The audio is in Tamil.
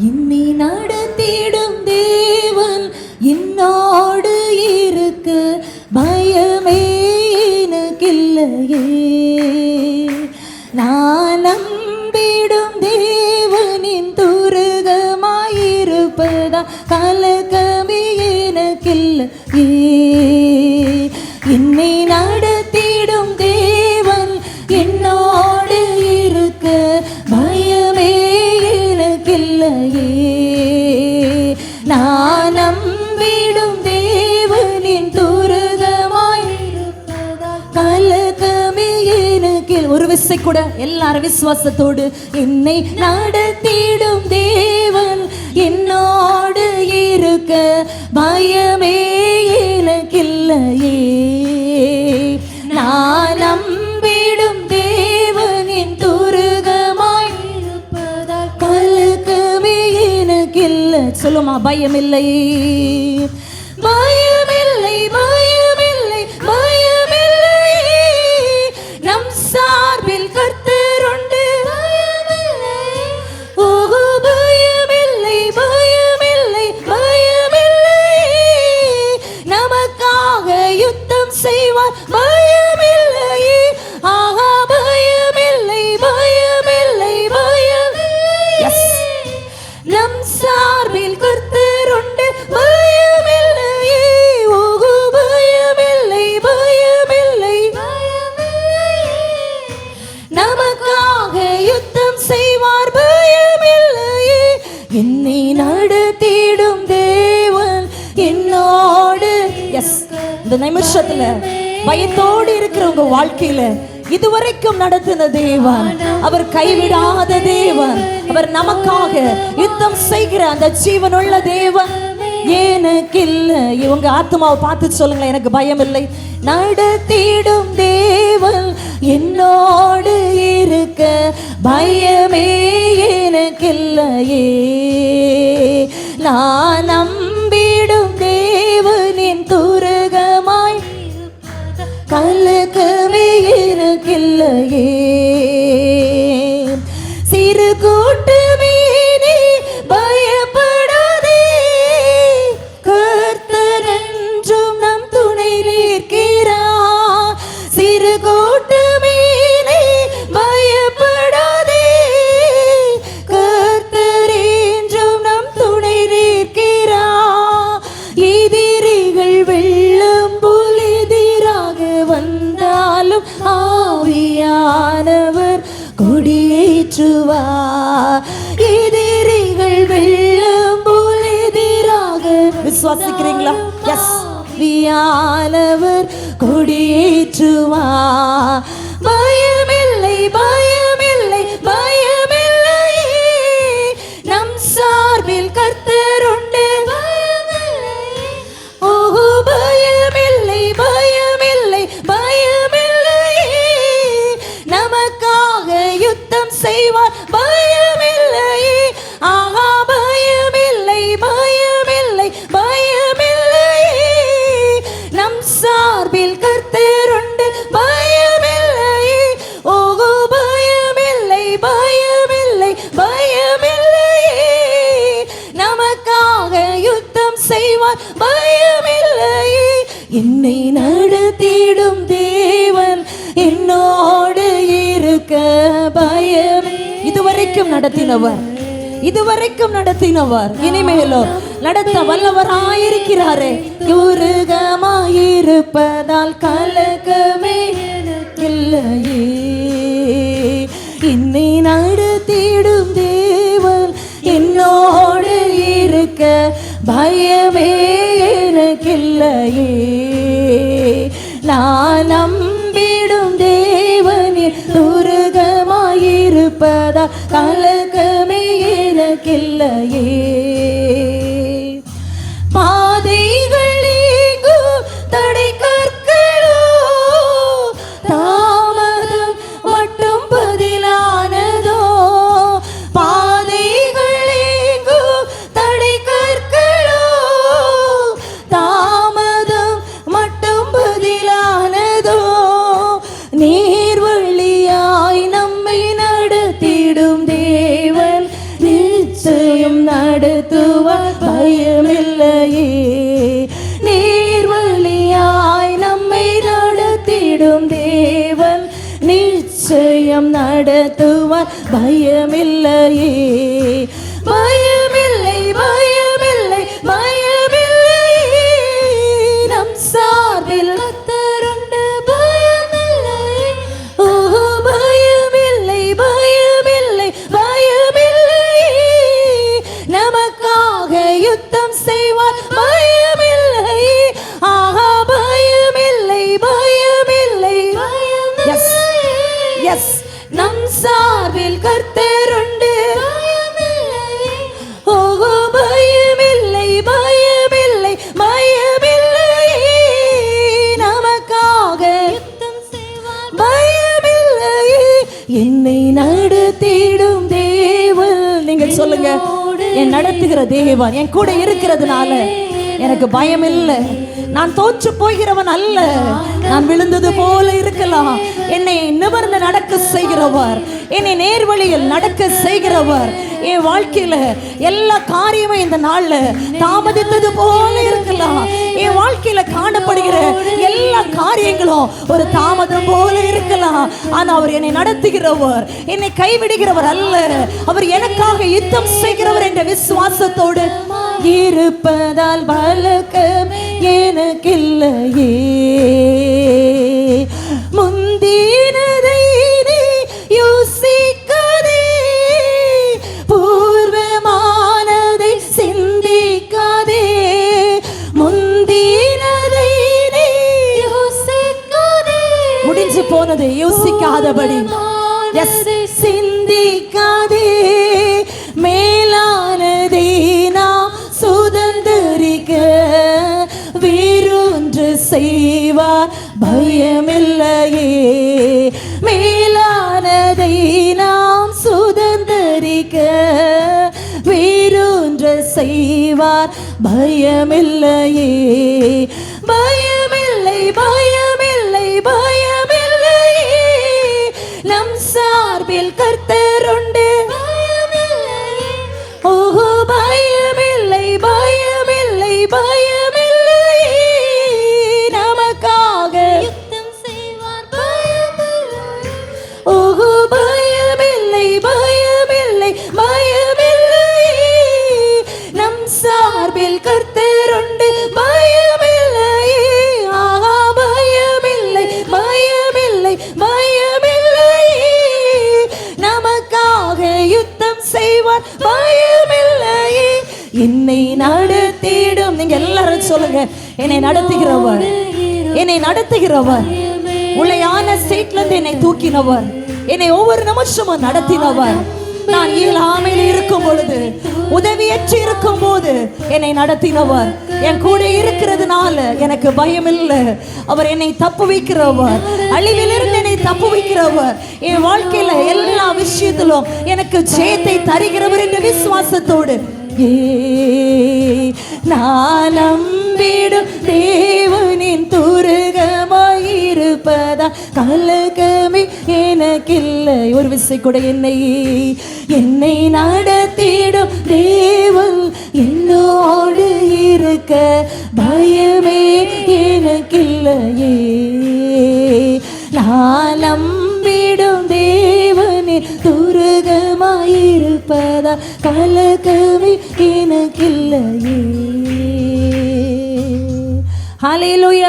என்னை நடத்திடும் தேவன் என்னோடு இருக்க. பயமே எனக்கில்லையே. நான் நம்பிடும் தேவனின் துருகமாயிருப்பதா? கலக்கமே எனக்கில்லையே. என்னை நட ஒரு விசை கூட எல்லாரும் விசுவாசத்தோடு என்னை நடத்திடும் தேவன் என்னோடு இருக்க பயமே எனக்கில்லையே. நான் நம்பிடும் தேவனின் துருகமாய் கலக்கமே எனக்கில்லை. சொல்லுமா பயமில்லை பயமில்லை. என்னை நடத்திடும் தேவன் என்னோடு. எஸ் இந்த நிமிஷத்துல பயத்தோடு இருக்கிற உங்க வாழ்க்கையில இதுவரைக்கும் நடத்தின தேவன் அவர் கைவிடாத தேவன் அவர் நமக்காக யுத்தம் செய்கிற அந்த ஜீவனுள்ள தேவன். எனக்கு இல்லை. இவங்க ஆத்மாவை பார்த்து சொல்லுங்களேன் எனக்கு பயம் இல்லை நடத்திடும் தேவன் என்னோடு இருக்க. பயமே எனக்கில்லையே. நான் நம்பிடும் தேவனின் துருகமாய் கல்லுக்குமே எனக்கில்லையே. விசுவாசிக்கிறீங்களா எஸ் வியானவர் கொடியேற்றுவா. பயமில்லை பயமில்லை பயமில்லை நம் சார்பில் கர்த்தருண்டு ஓஹோ பயமில்லை பயமில்லை பயமில்லை நமக்காக யுத்தம் செய்வார். என்னை நடத்திடும் தேவன் என்னோடு இருக்க பயம். இதுவரைக்கும் நடத்தினவர் இதுவரைக்கும் நடத்தினவர். இனிமேலோ நடத்த வல்லவராயிருக்கிறாரே. குருகமாயிருப்பதால் கலக்கமே இல்லையே. என்னை நடத்திடும் தேவன் என்னோடு இருக்க பயமே எனக்கில்லையே. நான் நம்பிடும் தேவனின் துருகமாயிருப்பதா கலக்கமே எனக்கில்லையே. நடத்துவார். பயமில்லையே. பய நம் சார்பில் கர்த்தருண்டு. ஓஹோ பயமில்லை பயமில்லை பயமில்லை நமக்காக. பயமில்லை என்னை நடத்திடும் தேவன். நீங்க சொல்லுங்க என் நடத்துகிற தேவன் என் கூட இருக்கிறதுனால எனக்கு பயம் இல்லை நான் தோற்று போகிறவன் அல்ல. நான் விழுந்தது போல இருக்கலாம். என்னை நிமிர்ந்து நடக்க செய்கிறவர். என்னை நேர்வழியில் நடக்க செய்கிறவர். என் வாழ்க்கையில எல்லா காரியமும் இந்த நாள்ல தாமதித்தது போல இருக்கலாம். என் வாழ்க்கையில காணப்படுகிற எல்லா காரியங்களும் ஒரு தாமதம் போல இருக்கலாம். ஆனா அவர் என்னை நடத்துகிறவர். என்னை கைவிடுகிறவர் அல்ல. அவர் எனக்காக யுத்தம் செய்கிறவர் என்ற விசுவாசத்தோடு இருப்பதால் வழக்கம் எனக்கில்லையே. முந்தினதை நீ யோசிக்காதே. பூர்வமானதை சிந்திக்காதே. முந்தினதை நீ யோசிக்காதே. முடிஞ்சு போனதை யோசிக்காதபடி. சிந்திக்காதே. செய்வார் பயமில்லையே. மேலானதை நாம் சுதந்திரிக்க வேறொன்று செய்வார். பயமில்லையே. பயமில்லை பயமில்லை பயமில்லையே. நம் சார்பில் கர்த்த கர்த்தருண்டு. பயமில்லை. ஆஹா பயமில்லை. பயமில்லை. பயமில்லை. நமக்காக யுத்தம் செய்வார். பயமில்லை. என்னை நடத்திடும். நீங்க எல்லாரும் சொல்லுங்க. என்னை நடத்துகிறவர். என்னை நடத்துகிறவர். உளையான சீட்ல இருந்து என்னை தூக்கினவர். என்னை ஒவ்வொரு நிமிஷமும் நடத்தினவர். நான் இயலாமையில் இருக்கும் பொழுது உதவியற்று இருக்கும் போது என்னை நடத்தினவர். என் கூட இருக்கிறதுனால எனக்கு பயம் இல்லை அவர் என்னை தப்பு வைக்கிறவர். அழிவிலிருந்து என்னை தப்பு வைக்கிறவர். என் வாழ்க்கையில எல்லா விஷயத்திலும் எனக்கு ஜெயத்தை தருகிறவர் என்ற விசுவாசத்தோடு. ஏ நான் நம்பிடும் தேவனின் துருகமாயிருப்பதா கலகமே எனக்கில்லை. ஒரு விசை கூட என்னை என்னை நடத்திடும் தேவன் என்னோடு இருக்க பயமே எனக்கில்லையே. நான் நம்பிடும் தேவனே துருகமாயிருப்பதா? கலகமே எனக்கில்லையே. ஹalleluya